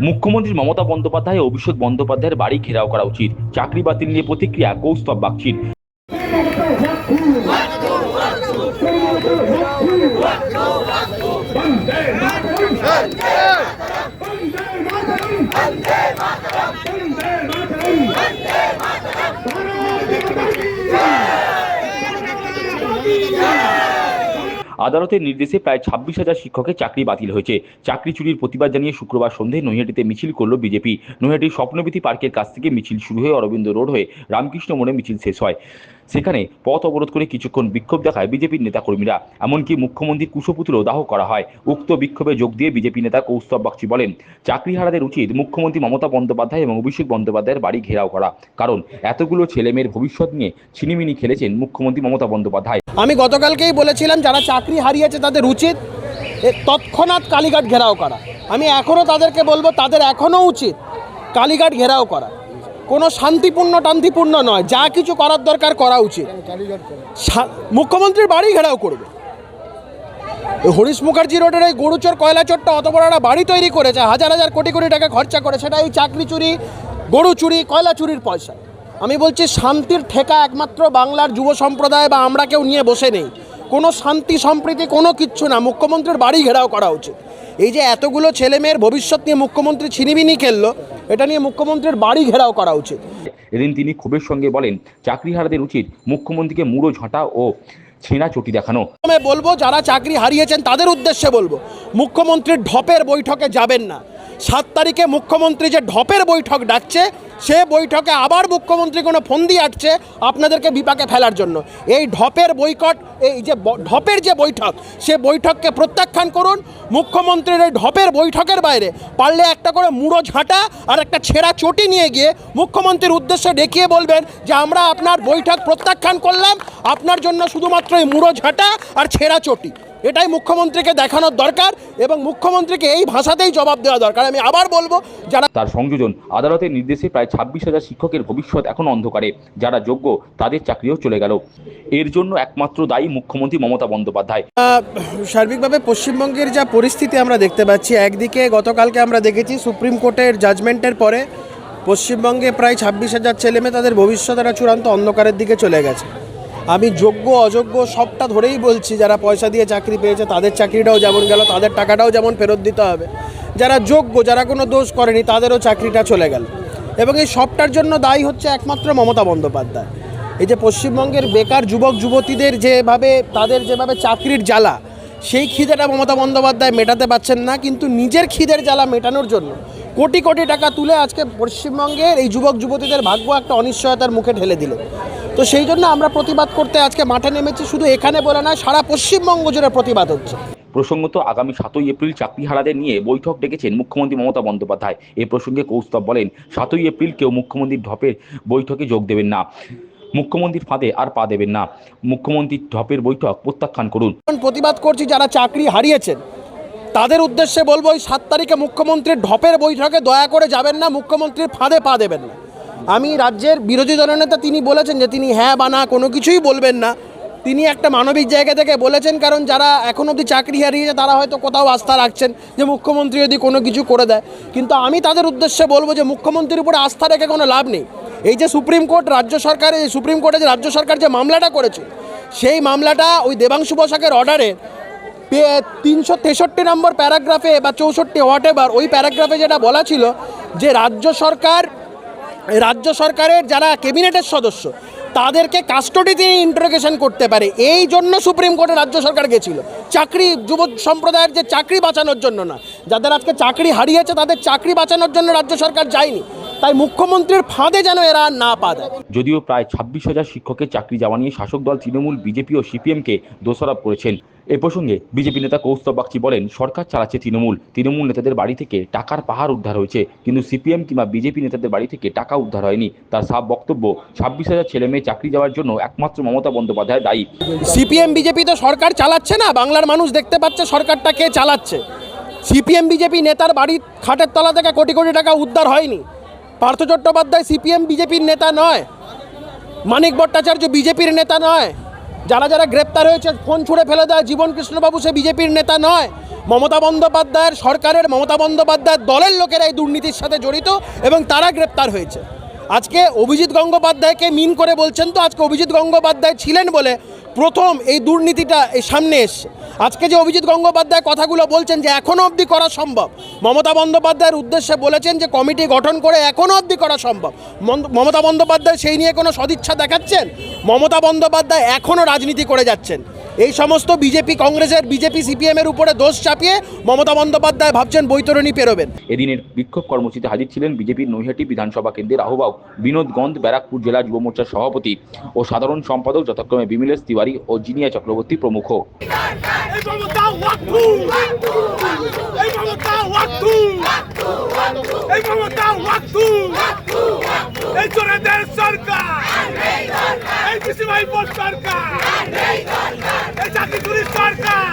মুখ্যমন্ত্রী মমতা বন্দ্যোপাধ্যায় অভিষেক বন্দ্যোপাধ্যায়ের বাড়ি ঘেরাও করা উচিত। চাকরি বাতিল নিয়ে প্রতিক্রিয়া, কৌস্তব বাগচির। আদালতের নির্দেশে প্রায় ছাব্বিশ হাজার শিক্ষকের চাকরি বাতিল হয়েছে। চাকরি চুরির প্রতিবাদ জানিয়ে শুক্রবার সন্ধ্যে নৈহাটিতে মিছিল করল বিজেপি। নৈহাটির স্বপ্নবীতি পার্কের কাছ থেকে মিছিল শুরু হয়ে অরবিন্দ রোড হয়ে রামকৃষ্ণ মোড়ে মিছিল শেষ হয়। সেখানে পথ অবরোধ করে কিছুক্ষণ বিক্ষোভ দেখায় বিজেপির নেতাকর্মীরা। এমনকি মুখ্যমন্ত্রী কুশপুত্র দাহ করা হয়। উক্ত বিক্ষোভে যোগ দিয়ে বিজেপি নেতা কৌস্তব বাগচি বলেন, চাকরিহারাদের উচিত মুখ্যমন্ত্রী মমতা বন্দ্যোপাধ্যায় এবং অভিষেক বন্দ্যোপাধ্যায়ের বাড়ি ঘেরাও করা। কারণ এতগুলো ছেলেমেয়ের ভবিষ্যৎ নিয়ে ছিনিমিনি খেলেছেন মুখ্যমন্ত্রী মমতা বন্দ্যোপাধ্যায়। আমি গতকালকেই বলেছিলাম, যারা চাকরি হারিয়েছে তাদের উচিত তৎক্ষণাৎ কালীঘাট ঘেরাও করা। আমি এখনও তাদেরকে বলব, তাদের এখনও উচিত কালীঘাট ঘেরাও করা। কোনো শান্তিপূর্ণ টান্তিপূর্ণ নয়, যা কিছু করার দরকার করা উচিত। মুখ্যমন্ত্রীর বাড়ি ঘেরাও করবে। হরিশ মুখার্জি রোডের এই গরুচোর কয়লা চোরটা অত বড় একটা বাড়ি তৈরি করেছে, হাজার হাজার কোটি কোটি টাকা খরচা করে সেটা এই চাকরি চুরি, গরু চুরি, কয়লা চুরির পয়সা। আমি বলছি, শান্তির ঠেকা একমাত্র বাংলার যুব সম্প্রদায় বা আমরা কেউ নিয়ে বসে নেই। কোনো শান্তি সম্প্রীতি কোনো কিচ্ছু না। মুখ্যমন্ত্রীর বাড়ি ঘেরাও করা উচিত। এই যে এতগুলো ছেলেমেয়ের ভবিষ্যৎ নিয়ে মুখ্যমন্ত্রী ছিনিবিনি খেললো এটা নিয়ে মুখ্যমন্ত্রীর বাড়ি ঘেরাও করা উচিত। এদিন তিনি ক্ষোভের সঙ্গে বলেন চাকরি চাকরিহারাদের উচিত। মুখ্যমন্ত্রীকে মুড়ো ঝাঁটা ও ছেঁড়া চটি দেখানো। প্রথমে বলব যারা চাকরি হারিয়েছেন তাদের উদ্দেশ্যে বলব মুখ্যমন্ত্রীর ঢপের বৈঠকে যাবেন না। সাত তারিখে মুখ্যমন্ত্রী যে ঢপের বৈঠক ডাকছে, সে বৈঠকে আবার মুখ্যমন্ত্রী কোনো ফন্দি আটছে আপনাদেরকে বিপাকে ফেলার জন্য। এই ঢপের বৈকট, এই যে ঢপের যে বৈঠক, সে বৈঠককে প্রত্যাখ্যান করুন। মুখ্যমন্ত্রীর এই ঢপের বৈঠকের বাইরে পারলে একটা করে মুড়ো ঝাঁটা আর একটা ছেঁড়া চটি নিয়ে গিয়ে মুখ্যমন্ত্রীর উদ্দেশ্যে দেখিয়ে বলবেন যে আমরা আপনার বৈঠক প্রত্যাখ্যান করলাম, আপনার জন্য শুধুমাত্র এই মুড়ো ঝাঁটা আর ছেঁড়া চটি। এটাই মুখ্যমন্ত্রীকে দেখানোর দরকার এবং মুখ্যমন্ত্রীকে এই ভাষাতেই জবাব দেওয়া দরকার। আমি আবার বলব যারা তার সংযোজন আদালতের নির্দেশে প্রায় ছাব্বিশ হাজার শিক্ষকের ভবিষ্যৎ এখন অন্ধকারে যারা যোগ্য তাদের চাকরিও চলে গেল। এর জন্য একমাত্র দায়ী মুখ্যমন্ত্রী মমতা বন্দ্যোপাধ্যায়। সার্বিকভাবে পশ্চিমবঙ্গের যা পরিস্থিতি আমরা দেখতে পাচ্ছি একদিকে গতকালকে আমরা দেখেছি সুপ্রিম কোর্টের জাজমেন্টের পরে পশ্চিমবঙ্গে প্রায় ছাব্বিশ হাজার ছেলেমেয়ে তাদের ভবিষ্যৎ একটা চূড়ান্ত অন্ধকারের দিকে চলে গেছে। আমি যোগ্য, অযোগ্য সবটা ধরেই বলছি, যারা পয়সা দিয়ে চাকরি পেয়েছে তাদের চাকরিটাও যেমন গেল, তাদের টাকাটাও যেমন ফেরত দিতে হবে। যারা যোগ্য, যারা কোনো দোষ করেনি, তাদেরও চাকরিটা চলে গেল। এবং এই সবটার জন্য দায়ী হচ্ছে একমাত্র মমতা বন্দ্যোপাধ্যায়। এই যে পশ্চিমবঙ্গের বেকার যুবক, যুবতীদের যেভাবে, তাদের যেভাবে চাকরির জ্বালা, সেই খিদেটা মমতা বন্দ্যোপাধ্যায় মেটাতে পারছেন না, কিন্তু নিজের খিদের জ্বালা মেটানোর জন্য কোটি কোটি টাকা তুলে আজকে পশ্চিমবঙ্গের এই যুবক, যুবতীদের ভাগ্য একটা অনিশ্চয়তার মুখে ঠেলে দিল। তো সেই জন্য আমরা প্রতিবাদ করতে আজকে মাঠে নেমেছি শুধু এখানে বলে নয় সারা পশ্চিমবঙ্গ জুড়ে প্রতিবাদ হচ্ছে। প্রসঙ্গত আগামী সাতই এপ্রিল চাকরিহারাদের নিয়ে বৈঠক ডেকেছেন মুখ্যমন্ত্রী মমতা বন্দ্যোপাধ্যায়। এ প্রসঙ্গে কৌস্তব বলেন সাতই এপ্রিল কেউ মুখ্যমন্ত্রীর ঢপের বৈঠকে যোগ দেবেন না। মুখ্যমন্ত্রীর ফাঁদে আর পা দেবেন না। মুখ্যমন্ত্রীর ঢপের বৈঠক প্রত্যাখ্যান করুন। প্রতিবাদ করছি যারা চাকরি হারিয়েছেন তাদের উদ্দেশ্যে বলব ওই সাত তারিখে মুখ্যমন্ত্রীর ঢপের বৈঠকে দয়া করে যাবেন না মুখ্যমন্ত্রীর ফাঁদে পা দেবেন না। আমি রাজ্যের বিরোধী দলনেতা তিনি বলেছেন যে তিনি হ্যাঁ বা না কোনো কিছুই বলবেন না। তিনি একটা মানবিক জায়গা থেকে বলেছেন, কারণ যারা এখন অবধি চাকরি হারিয়েছে তারা হয়তো কোথাও আস্থা রাখছেন যে মুখ্যমন্ত্রী যদি কোনো কিছু করে দেয়। কিন্তু আমি তাদের উদ্দেশ্যে বলব যে মুখ্যমন্ত্রীর উপরে আস্থা রেখে কোনো লাভ নেই। এই যে সুপ্রিম কোর্ট, রাজ্য সরকার, এই সুপ্রিম কোর্টে যে রাজ্য সরকার যে মামলাটা করেছে, সেই মামলাটা ওই দেবাংশু বসাকের অর্ডারে তিনশো তেষট্টি নম্বর প্যারাগ্রাফে বা চৌষট্টি হোয়াট ওই প্যারাগ্রাফে যেটা বলা ছিল যে রাজ্য সরকার রাজ্য সরকারের যারা ক্যাবিনেটের সদস্য, তাদেরকে কাস্টডিতে ইন্টারোগেশন করতে পারে। এই জন্য সুপ্রিম কোর্টে রাজ্য সরকার গেছিল। চাকরি, যুব সম্প্রদায়ের যে চাকরি বাঁচানোর জন্য না, যাদের আজকে চাকরি হারিয়েছে, তাদের চাকরি বাঁচানোর জন্য রাজ্য সরকার যায়নি। তাই মুখ্যমন্ত্রীর ফাঁদে যেন এরা না পা দেয়। যদিও প্রায় ছাব্বিশ হাজার শিক্ষকের চাকরি যাওয়া নিয়ে শাসক দল তৃণমূল বিজেপি ও সিপিএমকে দোষারোপ করেছেন। এ প্রসঙ্গে বিজেপি নেতা কৌস্তব বাগচি বলেন সরকার চালাচ্ছে তৃণমূল। তৃণমূল নেতাদের বাড়ি থেকে টাকার পাহাড় উদ্ধার হয়েছে। কিন্তু সিপিএম কিংবা বিজেপি নেতাদের বাড়ি থেকে টাকা উদ্ধার হয়নি। তার সাব বক্তব্য ছাব্বিশ হাজার ছেলে মেয়ে চাকরি যাওয়ার জন্য একমাত্র মমতা বন্দ্যোপাধ্যায় দায়ী। সিপিএম বিজেপি তো সরকার চালাচ্ছে না। বাংলার মানুষ দেখতে পাচ্ছে সরকারটা কে চালাচ্ছে। সিপিএম বিজেপি নেতার বাড়ির খাটের তলা থেকে কোটি কোটি টাকা উদ্ধার হয়নি। পার্থ চট্টোপাধ্যায় সিপিএম, বিজেপির নেতা নয়। মানিক ভট্টাচার্য বিজেপির নেতা নয়। যারা যারা গ্রেপ্তার হয়েছে, ফোন ছুঁড়ে ফেলে দেয় জীবন কৃষ্ণবাবু, সে বিজেপির নেতা নয়। মমতা বন্দ্যোপাধ্যায়ের সরকারের, মমতা বন্দ্যোপাধ্যায়ের দলের লোকেরা এই দুর্নীতির সাথে জড়িত এবং তারা গ্রেপ্তার হয়েছে। আজকে অভিজিৎ গঙ্গোপাধ্যায়কে মিন করে বলছেন তো, আজকে অভিজিৎ গঙ্গোপাধ্যায় ছিলেন বলে প্রথম এই দুর্নীতিটা এই সামনে এসছে আজকে যে অভিজিৎ গঙ্গোপাধ্যায় কথাগুলো বলছেন যে এখনও অবধি করা সম্ভব, মমতা বন্দ্যোপাধ্যায়ের উদ্দেশ্যে বলেছেন যে কমিটি গঠন করে এখনও অবধি করা সম্ভব। মমতা বন্দ্যোপাধ্যায় সেই নিয়ে কোনো সদিচ্ছা দেখাচ্ছেন? মমতা বন্দ্যোপাধ্যায় এখনও রাজনীতি করে যাচ্ছেন। এই সমস্ত বিজেপি কংগ্রেসের বিজেপি সিপিএমের উপরে দোষ চাপিয়ে মমতা বন্দ্যোপাধ্যায় ভাবছেন বৈতরণী পেরোবেন এদিনের বিক্ষোভ কর্মসূচিতে হাজির ছিলেন বিজেপির নৈহাটি বিধানসভা কেন্দ্রের আহ্বায়ক বিনোদ গন্দ ব্যারাকপুর জেলা যুব মোর্চার সভাপতি ও সাধারণ সম্পাদক যথাক্রমে বিমিলেশ তিওয়ারি ও জিনিয়া চক্রবর্তী প্রমুখ সরকার এই কৃষি ভাই সরকার। এই চাকরি সরকার।